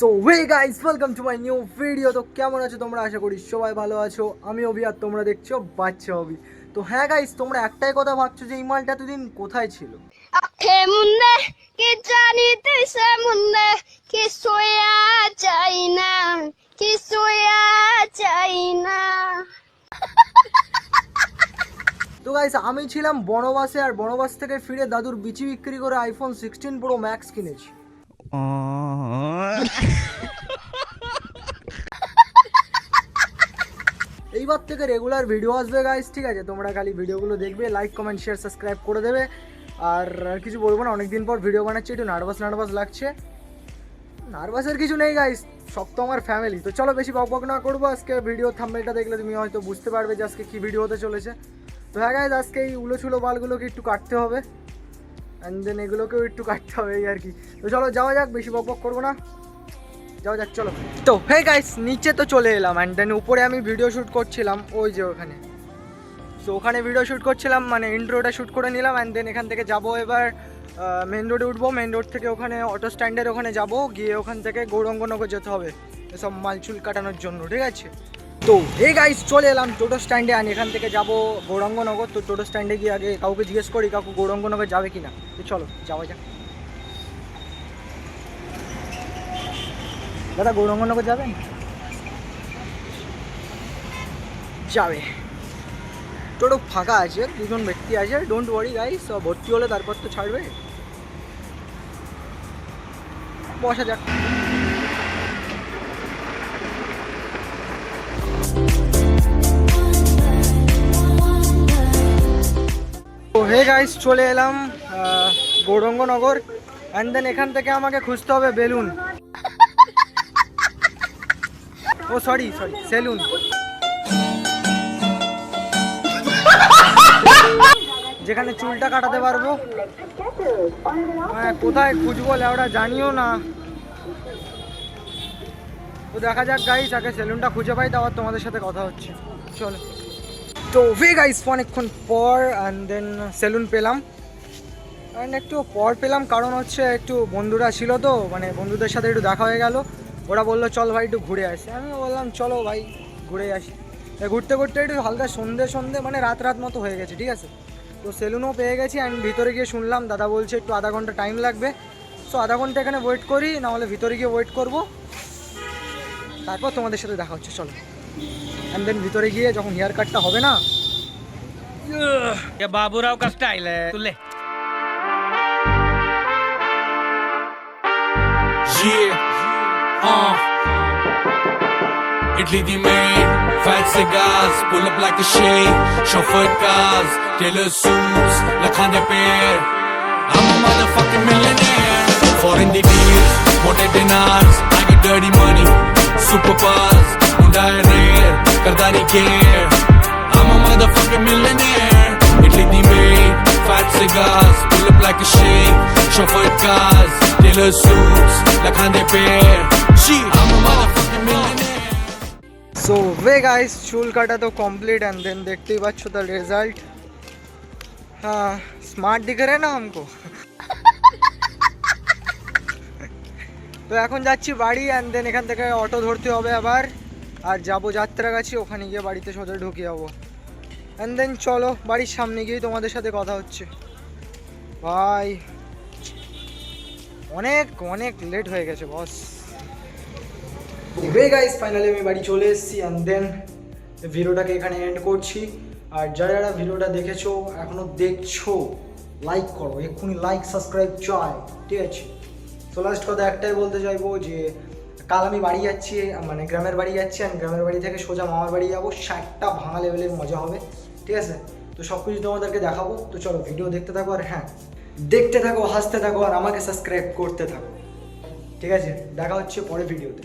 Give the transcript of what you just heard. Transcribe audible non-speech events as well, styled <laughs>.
So hey guys welcome to my new video তো কেমন আছো তোমরা? আশা করি সবাই ভালো আছো। আমি অভি আর তোমরা দেখছ বাচ্চা অভি। তো হ্যাঁ গাইস তোমরা একটাই কথা ভাবছ যে এই মালটা এতদিন কোথায় ছিল? চাই না চাই না। তো গাইস আমি ছিলাম বনবাসে আর বনবাস থেকে ফিরে দাদুর বিচি বিক্রি করে আইফোন সিক্সটিন প্রো ম্যাক্স কিনেছি। <laughs> এইবার থেকে রেগুলার ভিডিও আসবে গাইস ঠিক আছে? তোমরা খালি ভিডিওগুলো দেখবে লাইক কমেন্ট শেয়ার সাবস্ক্রাইব করে দেবে। আর আর কিছু বলব না, অনেকদিন পর ভিডিও বানাচ্ছি, একটু নার্ভাস নার্ভাস লাগছে। নার্ভাসের কিছু নেই গাইস সব তো আমার ফ্যামিলি তো চলো বেশি বক বক না করব, আজকে ভিডিও থাম্বেলটা দেখলে তুমি হয়তো বুঝতে পারবে যে আজকে কী ভিডিও হতে চলেছে। তো হ্যাঁ গাইস আজকে এই উলো ছুলো বালগুলোকে একটু কাটতে হবে। অ্যান্ড দেন এগুলোকেও একটু কাটতে হবে আর কি। তো চলো, যাওয়া যাক, বেশি বক বক করব না। যাওয়া যাক, চলো। তো হে গাইস নিচে তো চলে এলাম। অ্যান্ড দেন উপরে আমি ভিডিও শ্যুট করছিলাম, ওই যে ওখানে। তো ওখানে ভিডিও শ্যুট করছিলাম মানে ইন্ট্রোটা শ্যুট করে নিলাম অ্যান্ড দেন এখান থেকে যাব এবার মেন রোডে উঠবো। মেন রোড থেকে ওখানে অটো স্ট্যান্ডের ওখানে যাব। গিয়ে ওখান থেকে গৌরঙ্গনগর যেতে হবে। এসব মালচুল কাটানোর জন্য, ঠিক আছে? তো এই গাইস চলে এলাম টোটো স্ট্যান্ডে আর এখান থেকে যাব গৌরঙ্গনগর। তো টোটো স্ট্যান্ডে গিয়ে আগে কাউকে জিজ্ঞেস করি, কাকু গৌরঙ্গনগর যাবে কি না তো চলো, যাওয়া যাক। দাদা, গৌরঙ্গনগর যাবেন? যাবে। টোটো ফাঁকা আছে, দুজন ব্যক্তি আছে ডোন্ট ওয়ারি গাইস ভর্তি হলে তারপর তো ছাড়বে। বসা যাক। হে গাইস চলে এলাম গৌরঙ্গনগর অ্যান্ড দেন এখান থেকে আমাকে খুঁজতে হবে বেলুন। ও সরি সরি সেলুন। যেখানে চুলটা কাটাতে পারব। হ্যাঁ কোথায় খুঁজবো লেওটা জানিও না। তো দেখা যাক গাইস আগে সেলুনটা খুঁজে পাই, তারপর তোমাদের সাথে কথা হচ্ছে। চলো। তো ভে গাইস অনেকক্ষণ পর অ্যান্ড দেন সেলুন পেলাম। অ্যান্ড একটু পর পেলাম, কারণ হচ্ছে একটু বন্ধুরা ছিল তো মানে বন্ধুদের সাথে একটু দেখা হয়ে গেল। ওরা বলল, চল ভাই, একটু ঘুরে আসি। আমি বললাম, চলো ভাই, ঘুরে আসি। ঘুরতে ঘুরতে একটু হালকা সন্ধে সন্ধে মানে রাত রাত মতো হয়ে গেছে, ঠিক আছে? তো সেলুনও পেয়ে গেছি অ্যান্ড ভিতরে গিয়ে শুনলাম, দাদা বলছে, একটু আধা ঘণ্টা টাইম লাগবে। সো আধা ঘণ্টা এখানে ওয়েট করি নাহলে ভিতরে গিয়ে ওয়েট করব। তারপর তোমাদের সাথে দেখা হচ্ছে, চলো। অ্যান্ড দেন ভিতরে গিয়ে যখন হেয়ার কাটটা হবে না বাবুরাও কা স্টাইল তুলে Italy the maid, five cigars, pull up like a shade, chauffeur cars, Taylor suits, Lakhanda pair. I'm a motherfucking millionaire. care. I'm a motherfucking millionaire. Italy the main, fat cigars, pull up like a shade, chauffeur cars, tailor suits, lakhande pair. She, I'm a motherfucking millionaire. So way guys চুল কাটা তো complete and then দেখতেই পাচ্ছ তার result হ্যাঁ smart দিখে রে না हमको তো এখন যাচ্ছি বাড়ি অ্যান্ড দেন এখান থেকে অটো ধরতে হবে আবার আর যাব যাত্রা যাত্রাগাছি, ওখানে গিয়ে বাড়িতে সোজা ঢুকে যাব। অ্যান্ড দেন চলো, বাড়ির সামনে গিয়েই তোমাদের সাথে কথা হচ্ছে। ভাই, অনেক অনেক লেট হয়ে গেছে বস হে গাইস ফাইনালি আমি বাড়ি চলে এসেছি অ্যান্ড দেন ভিডিওটাকে এখানে এন্ড করছি। আর যারা যারা ভিডিওটা দেখেছ এখনও দেখছ লাইক করো, এক্ষুনি লাইক সাবস্ক্রাইব চাই ঠিক আছে? তো লাস্ট কথা একটাই বলতে চাইব যে কাল আমি বাড়ি যাচ্ছি মানে গ্রামের বাড়ি যাচ্ছি আর গ্রামের বাড়ি থেকে সোজা মামার বাড়ি যাব। ষাটটা ভাঙা লেভেলের মজা হবে, ঠিক আছে? তো সব কিছু তোমাদেরকে দেখাবো। তো চলো ভিডিও দেখতে থাকো আর হ্যাঁ দেখতে থাকো, হাসতে থাকো আর আমাকে সাবস্ক্রাইব করতে থাকো, ঠিক আছে? দেখা হচ্ছে পরে ভিডিওতে